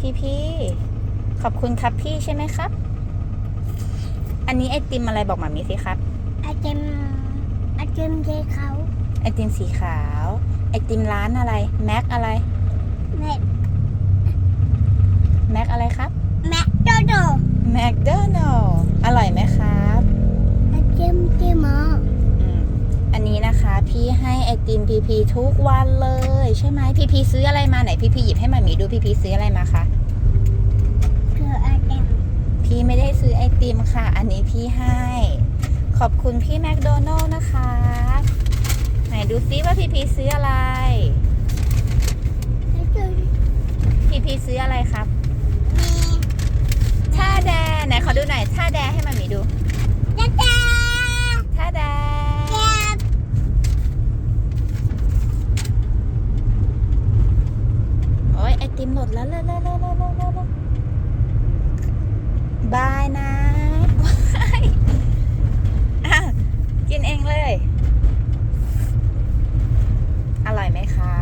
พี่พี่ขอบคุณครับพี่ใช่ไหมครับ อันนี้ไอติมอะไรบอกหมามีสิครับอาเจมอาเจมเจเขาไอติมสีขาว ไอติมร้านอะไร แม็กอะไร แม่แม็กอะไรครับ แม่โดโดแมคโด ให้ไอติมพีพีทุกวันเลยใช่ไหมพีพีซื้ออะไรมาไหนพีพีหยิบให้หมามีดูพีพีซื้ออะไรมาคะคืออาเจมพี่ไม่ได้ซื้อไอติมค่ะ อันนี้พี่ให้ ขอบคุณพี่แมคโดนัลล์นะคะ ไหนดูซิว่าพี่พีซื้ออะไรอาเจมพี่พีซื้ออะไรครับ มี ท่าแดไหนขอดูหน่อยท่าแดให้มามีดู จ้าจ้า ท่าแด แก้ม โอ้ยไอ ติมหมดแล้วแล้วแล้วแล้วแล้วบายนะกินเองเลย อร่อยไหมคะ